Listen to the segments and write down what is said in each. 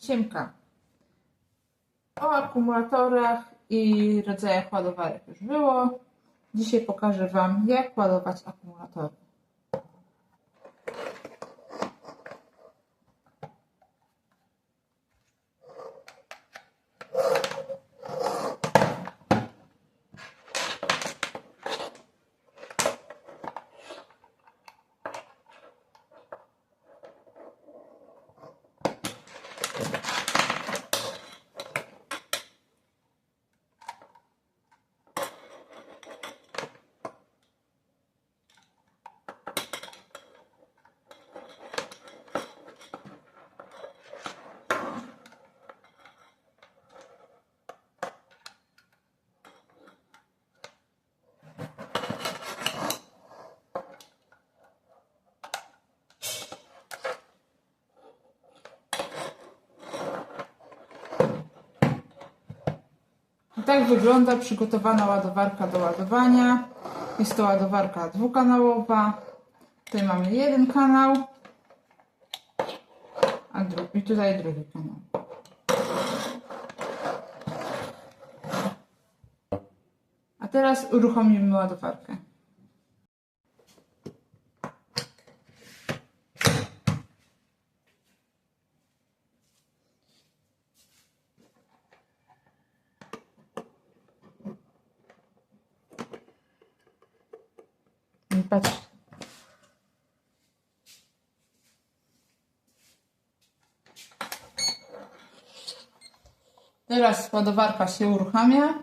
Siemka. O akumulatorach i rodzajach ładowarek już było. Dzisiaj pokażę Wam, jak ładować akumulatory. Tak wygląda przygotowana ładowarka do ładowania. Jest to ładowarka dwukanałowa. Tutaj mamy jeden kanał, a drugi, tutaj drugi kanał. A teraz uruchomimy ładowarkę. I patrz. Teraz ładowarka się uruchamia.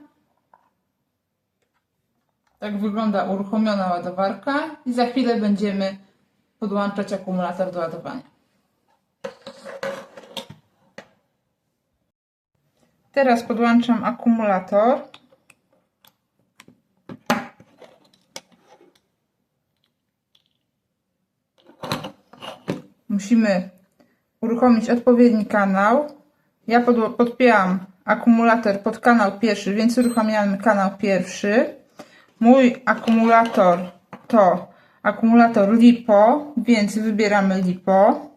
Tak wygląda uruchomiona ładowarka i za chwilę będziemy podłączać akumulator do ładowania. Teraz podłączam akumulator. Musimy uruchomić odpowiedni kanał. Ja pod, akumulator pod kanał pierwszy, więc uruchamiamy kanał pierwszy. Mój akumulator to akumulator LiPo, więc wybieramy LiPo.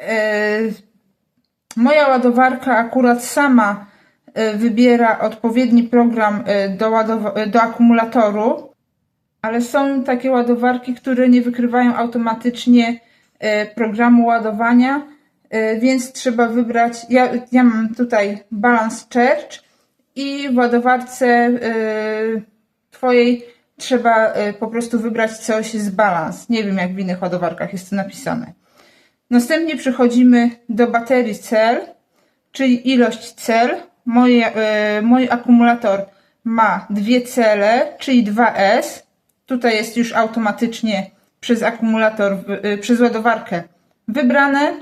Yy, moja ładowarka akurat sama yy, wybiera odpowiedni program yy, do, do akumulatoru ale są takie ładowarki, które nie wykrywają automatycznie e, programu ładowania, e, więc trzeba wybrać. Ja, ja mam tutaj Balance Charge i w ładowarce e, Twojej trzeba po prostu wybrać coś z balans. Nie wiem, jak w innych ładowarkach jest to napisane. Następnie przechodzimy do baterii cel, czyli ilość cel. Moje, mój akumulator ma dwie cele, czyli 2S. Tutaj jest już automatycznie przez akumulator, y, przez ładowarkę wybrane.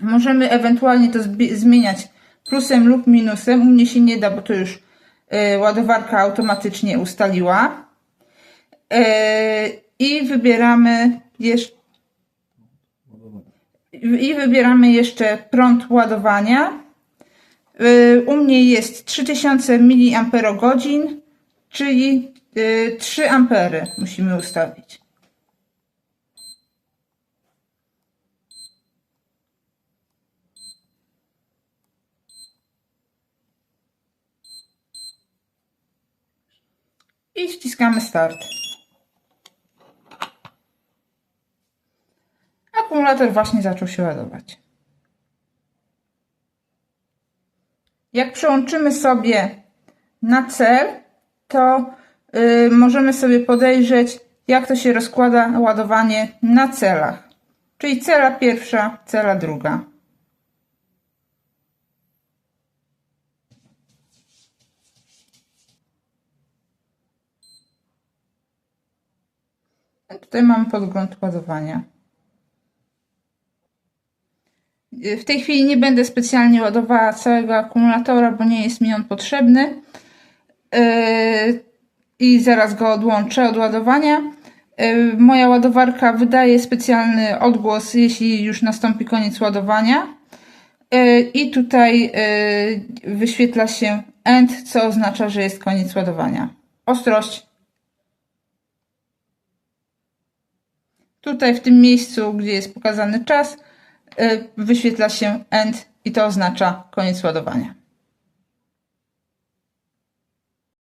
Możemy ewentualnie to zmieniać plusem lub minusem. U mnie się nie da, bo to już y, ładowarka automatycznie ustaliła. Y, I wybieramy jeszcze i wybieramy jeszcze prąd ładowania. U mnie jest 3000 mAh, czyli 3 ampery musimy ustawić. I wciskamy start. Akumulator właśnie zaczął się ładować. Jak przełączymy sobie na cel, to y, możemy sobie podejrzeć, jak to się rozkłada ładowanie na celach. Czyli cela pierwsza, cela druga. Tutaj mamy podgląd ładowania. Y, W tej chwili nie będę specjalnie ładowała całego akumulatora, bo nie jest mi on potrzebny. Yy, I zaraz go odłączę od ładowania. Yy, Moja ładowarka wydaje specjalny odgłos, jeśli już nastąpi koniec ładowania. Yy, I tutaj yy, wyświetla się end, co oznacza, że jest koniec ładowania. Ostrość. Tutaj w tym miejscu, gdzie jest pokazany czas, y, wyświetla się end i to oznacza koniec ładowania.